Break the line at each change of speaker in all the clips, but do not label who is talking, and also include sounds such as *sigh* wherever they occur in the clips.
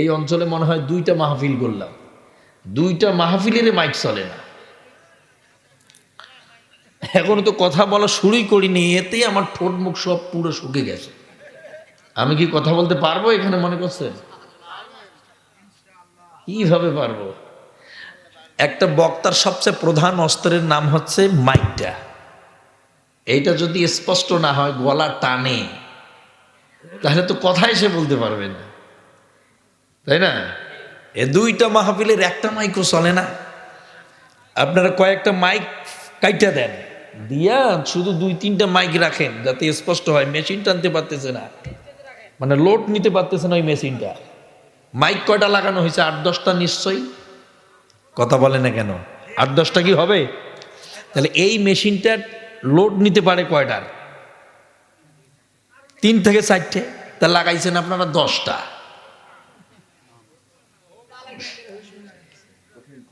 এই অঞ্চলে মনে হয় দুইটা মাহফিল করলাম। দুইটা মাহফিলের মাইক চলে না। এখন তো কথা বলা শুরুই করিনি, এতেই আমার ঠোঁট মুখ সব পুরো শুকে গেছে। আমি কি কথা বলতে পারব এখানে মনে করছেন? কীভাবে পারব? একটা বক্তার সবচেয়ে প্রধান অস্ত্রের নাম হচ্ছে মাইকটা। এইটা যদি স্পষ্ট না হয়, গলা টানে, তাহলে তো কথাই সে বলতে পারবে না। তাই না? এ দুইটা মাহফিলের একটা মাইকও চলে না। আপনারা কয়েকটা মাইক কাইটা দেন। দিয়া শুধু দুই, তিনটা মাইক রাখেন, যাতে স্পষ্ট হয়। মেশিন টানতে পারতেছে না। মানে লোড নিতে পারতেছে না ওই মেশিনটা। মাইক কয়টা লাগানো হয়েছে? আট, দশটা নিশ্চয়ই? কথা বলে না কেন? আট, দশটা কি হবে? তাহলে এই মেশিনটার লোড নিতে পারে কয়টার? তিন থেকে চারটে। তা লাগাইছেন আপনারা দশটা।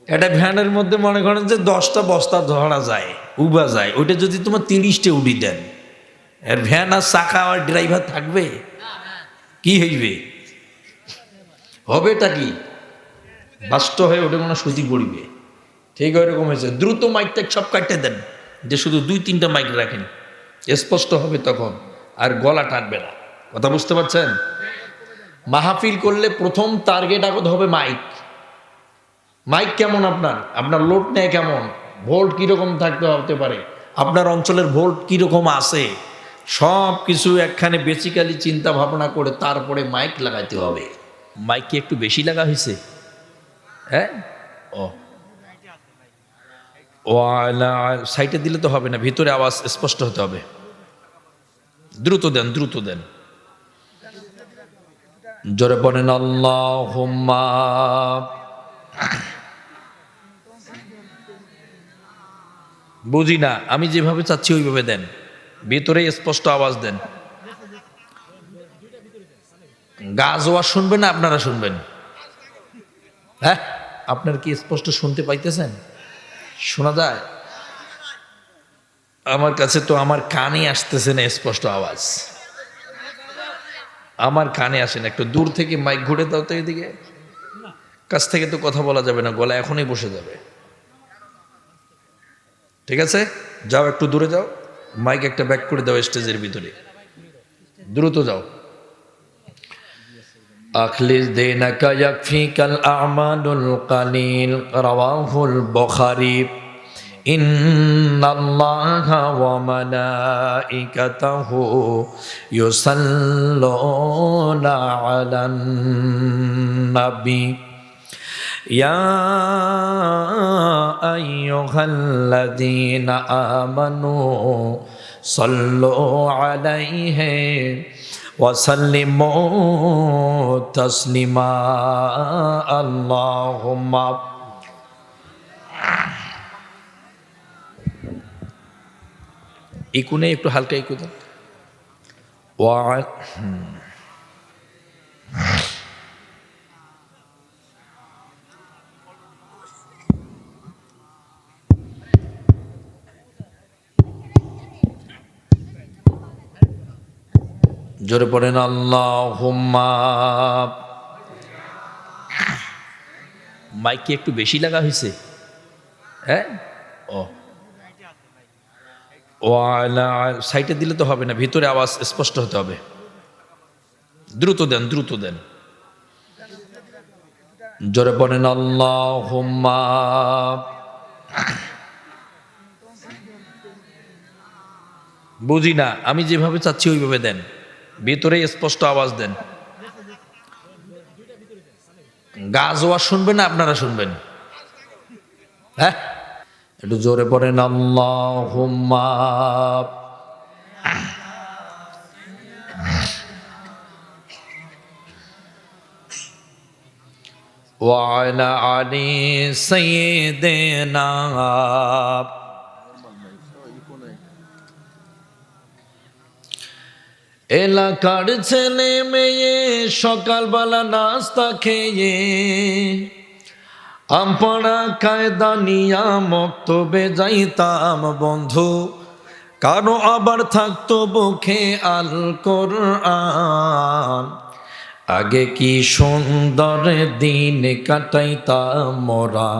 এটা ভ্যানের মধ্যে মনে করেন যে দশটা বস্তা ধরা যায়, উবা যায়, ওইটা যদি তোমার তিরিশটে উড়ি দেন এর ভ্যান আর চাকা আর ড্রাইভার থাকবে? কি হইবে? হবেটা কি? বাস্ত হয়ে ওটা কোনো সুতি পড়িবে। ঠিক ওইরকম হয়েছে। দ্রুত মাইকটা সব কাটতে দেন, যে শুধু দুই, তিনটা মাইক রাখেন। স্পষ্ট হবে তখন, আর গলা টানবে না। কথা বুঝতে পারছেন? মাহফিল করলে প্রথম টার্গেট আগত হবে মাইক মাইক কেমন আপনার? আপনার লোড নেয় কেমন? ভোল্ট কীরকম থাকতে হতে পারে? আপনার অঞ্চলের ভোল্ট কীরকম আছে? সব কিছু একখানে বেসিক্যালি চিন্তা ভাবনা করে তারপরে মাইক লাগাইতে হবে। মাইক কি একটু বেশি লাগা হয়েছে হ্যাঁ? ও। সাইটে দিলে তো হবে না, ভিতরে আওয়াজ স্পষ্ট হতে হবে। দ্রুত দেন দ্রুত দেন। জোরে বলেন আল্লাহ বুঝি না, আমি যেভাবে চাচ্ছি ওইভাবে দেন। ভিতরে স্পষ্ট আওয়াজ দেন। ওয়াজ শুনবেন না আপনারা শুনবেন? হ্যাঁ আপনার কি স্পষ্ট শুনতে পাইতেছেন? শোনা যায়? আমার কাছে তো আমার কানে আসতেছে না স্পষ্ট আওয়াজ। আমার কানে আসে না, একটু দূর থেকে মাইক ঘুরে দাও তো এদিকে। কাছ থেকে তো কথা বলা যাবে না, গলা এখনই বসে যাবে। ঠিক আছে যাও একটু দূরে যাও মাইক একটা ব্যাক করে দাও স্টেজের ভিতরে দ্রুত যাও أخلص دينك يكفيك الأعمال القليل رواه البخاري إن الله وملائكته يصلون على النبي يا أيها الذين آمنوا صلوا عليه وسلموا تسليما اللهم ইকুনে একটু হালকা ইকু দেন ওয়া জোরে পড়েন আল্লাহ মাইক কি একটু বেশি লাগা হয়েছে হ্যাঁ? ও। সাইটে দিলে তো হবে না, ভিতরে আওয়াজ স্পষ্ট হতে হবে। দ্রুত দেন দ্রুত দেন। জোরে পড়েন আল্লাহ বুঝি না, আমি যেভাবে চাচ্ছি ওইভাবে দেন। ভিতরে স্পষ্ট আওয়াজ দেন গাছ ওয়াজ শুনবেন না আপনারা শুনবেন হ্যাঁ একটু জোরে পড়েন আল্লাহ وعلى علي سيدنا এলাকার ছেলে মেয়ে, সকালবেলা নাস্তা খেয়ে। আমপাড়া কায়দা নিয়া মক্তবে যাইতাম, বন্ধু। কারও আবার থাকতো বুকে আল কোরআন। আগে কি সুন্দর দিন কাটাইতাম মোরা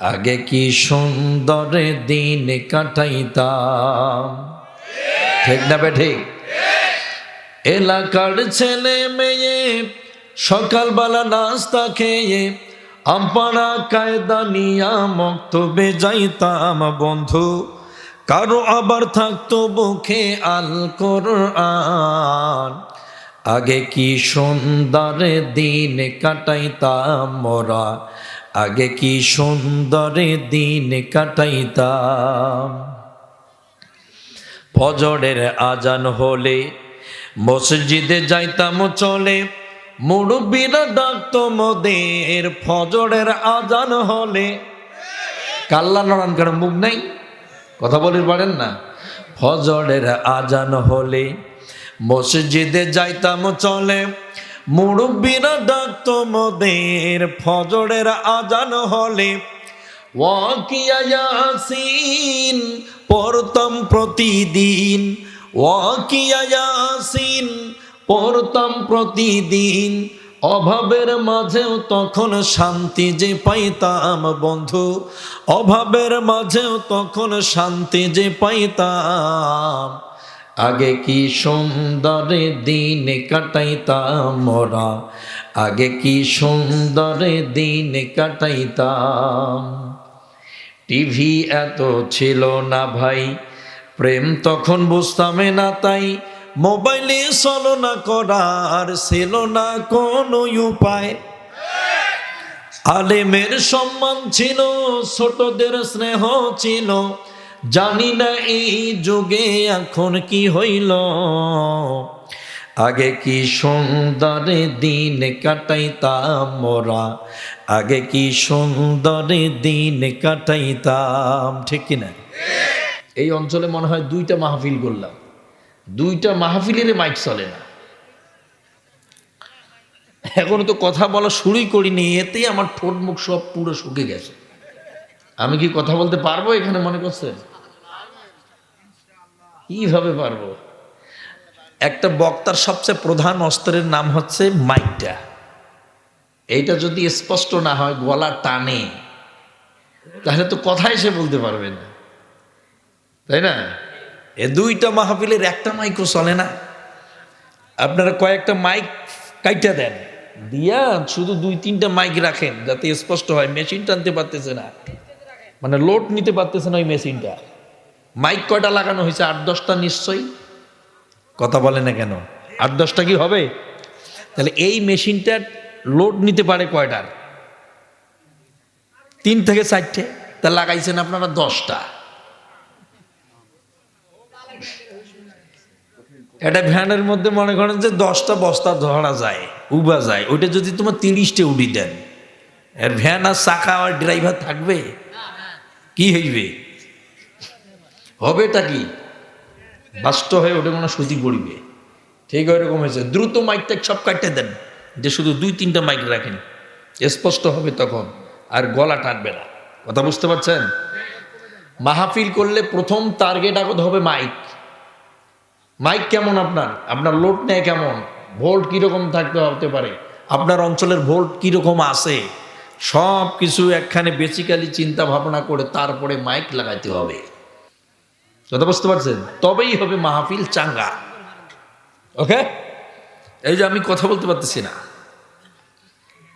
আগে কি সুন্দর দিন কাটাইতাম। ঠিক না বে ঠিক? এলাকার ছেলে মেয়ে সকালবেলা নাস্তা খেয়ে আম্পাড়া কায়দা নিয়া মক্তবে যাইতাম, বন্ধু। কারও আবার থাকতো বুকে আল আগে কি সুন্দর দিন কাটাইতাম মোরা? আগে কি সুন্দর দিন কাটাইতাম? ফজরের আজান হলে মসজিদে যাইতাম চলে। মুরব্বীরা ডাকতো, মোদের ফজরের আজান হলে। কাল্লা নড়ান কারণ মুখ নাই? কথা বলির পারেন না? ফজরের আজান হলে। মসজিদে যাইতাম চলে। মুরব্বীরা ডাকতো, মোদের ফজরের আজান হলে। ওয়াকিয়া ইয়াসিন, পড়তাম প্রতিদিন। ওয়াকিয়া পড়তাম প্রতিদিন। অভাবের মাঝেও তখন শান্তি যে পাইতাম, বন্ধু। অভাবের মাঝেও তখন শান্তি যে পাইতাম। আগে কি সুন্দর দিন কাটাইতাম মোরা আগে কি সুন্দর দিন কাটাইতাম? টিভি এত ছিল না ভাই প্রেম তখন বুঝতামে না তাই, মোবাইলে চলনা করার ছিল না কোনো উপায়। আলেমের সম্মান ছিল, ছোটদের স্নেহ ছিল, জানি না এই যুগে এখন কি হইল। আগে কি সুন্দর দিন কাটাইতাম মোরা আগে কি সুন্দর দিন কাটাইতাম, ঠিক কিনা? এই অঞ্চলে মনে হয় দুইটা মাহফিল করলাম। দুইটা মাহফিলের মাইক চলে না। এখনও তো কথা বলা শুরুই করিনি, এতেই আমার ঠোঁট মুখ সব পুরো শুকে গেছে। আমি কি কথা বলতে পারব এখানে মনে করছেন কীভাবে পারব? একটা বক্তার সবচেয়ে প্রধান অস্ত্রের নাম হচ্ছে মাইকটা। এইটা যদি স্পষ্ট না হয়, গলা টানে, তাহলে তো কথাই সে বলতে পারবে না। তাই না? এ দুইটা মাহফিলের একটা মাইকও চলে না। আপনারা কয়েকটা মাইক কাইটা দেন। দিয়া শুধু দুই, তিনটা মাইক রাখেন, যাতে স্পষ্ট হয়, মেশিন টানতে পারতেছে না। মানে লোড নিতে পারতেছে না ওই মেশিনটা। মাইক কয়টা লাগানো হয়েছে? আট, দশটা নিশ্চয়ই। কথা বলে না কেন? আট, দশটা কি হবে? তাহলে এই মেশিনটা লোড নিতে পারে কয়টার? তিন থেকে চারটে। তা লাগাইছেন আপনারা দশটা। এটা ভ্যানের মধ্যে মনে করেন যে দশটা বস্তা ধরা যায়, উবা যায়, ওইটা যদি তোমার তিরিশটে উড়ি দেন এর ভ্যান আর চাকা আর ড্রাইভার থাকবে? কি হইবে? হবেটা কি? বাস্ত হয়ে ওটা কোনো সুতি পড়িবে। ঠিক ওইরকম হয়েছে। দ্রুত মাইকটা সব কাটতে দেন, যে শুধু দুই, তিনটা মাইক রাখেন। স্পষ্ট হবে তখন, আর গলা টানবে না। কথা বুঝতে পারছেন? মাহফিল করলে প্রথম টার্গেট আগত হবে মাইক মাইক কেমন আপনার? আপনার লোড নেয় কেমন? ভোল্ট কীরকম থাকতে হতে পারে? আপনার অঞ্চলের ভোল্ট কীরকম আছে? সব কিছু একখানে বেসিক্যালি চিন্তা ভাবনা করে তারপরে মাইক লাগাইতে হবে। কথা বুঝতে পারছেন? তবেই হবে মাহফিল চাঙ্গা। ওকে? এই যে আমি কথা বলতে পারতেছি না।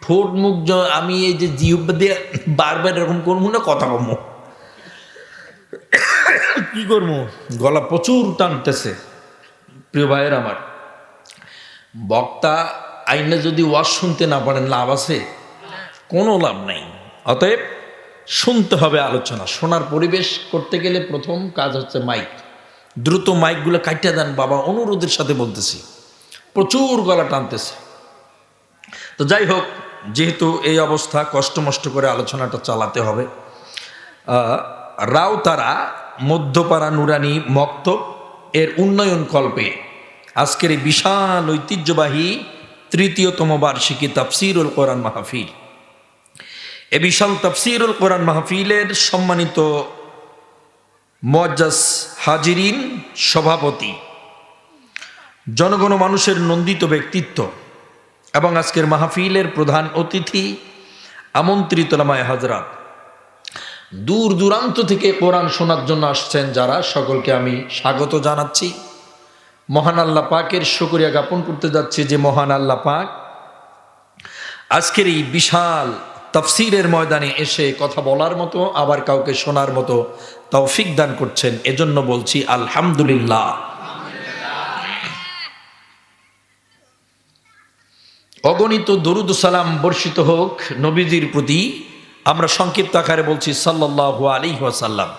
ঠোঁট মুখ আমি এই যে জিহ্ব দিয়ে বারবার এরকম করব না, কথা কমো *coughs* কি করব? গলা প্রচুর টানতেছে। প্রিয় ভাইয়ের আমার, বক্তা আইনে যদি ওয়াজ শুনতে না পারেন, লাভ আছে? কোনো লাভ নাই। অতএব শুনতে হবে আলোচনা। শোনার পরিবেশ করতে গেলে প্রথম কাজ হচ্ছে মাইক। দ্রুত মাইকগুলো কাটিয়ে দেন। বাবা অনুরোধের সাথে বলতেছি, প্রচুর গলা টানতেছে। তো যাই হোক, যেহেতু এই অবস্থা, কষ্ট মষ্ট করে আলোচনাটা চালাতে হবে। রাও তারা মধ্যপাড়া নুরানি মক্তব এর উন্নয়ন কল্পে আজকের এই বিশাল ঐতিহ্যবাহী তৃতীয়তম বার্ষিকী তাফসিরুল কোরআন মাহফিল। এ বিশাল তাফসিরুল কোরআন মাহফিলের সম্মানিত মজ্জাস হাজিরিন সভাপতি, জনগণ মানুষের নন্দিত ব্যক্তিত্ব এবং আজকের মাহফিলের প্রধান অতিথি আমন্ত্রিত লামায় হাজরাত। দূর দূরান্ত থেকে কোরআন শোনার জন্য আসছেন যারা, সকলকে আমি স্বাগত জানাচ্ছি। মহান আল্লাহ পাকের শুকরিয়া জ্ঞাপন করতে যাচ্ছি যে মহান আল্লাহ পাক আজকের এই বিশাল তফসিরের ময়দানে এসে কথা বলার মতো, আবার কাউকে শোনার মতো তৌফিক দান করছেন। এজন্য বলছি আলহামদুলিল্লাহ। অগণিত দরুদ সালাম বর্ষিত হোক নবীজির প্রতি। আমরা সংক্ষিপ্ত আকারে বলছি সাল্লাহ আলী ওয়াসাল্লাম।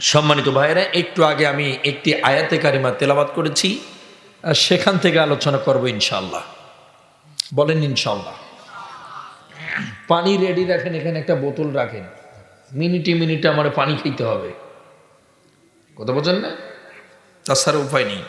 সম্মানিত ভাইয়েরা, একটু আগে আমি একটি আয়াতে কারিমা তেলাবাদ করেছি, আর সেখান থেকে আলোচনা করব ইনশাল্লাহ বলেন ইনশাল্লাহ পানি রেডি রাখেন, এখানে একটা বোতল রাখেন। মিনিটে মিনিটে আমার পানি খেতে হবে। কথা বলছেন না? তাছাড়া উপায় নেই।